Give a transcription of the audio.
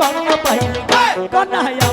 কন্যা পাইলে কন্যা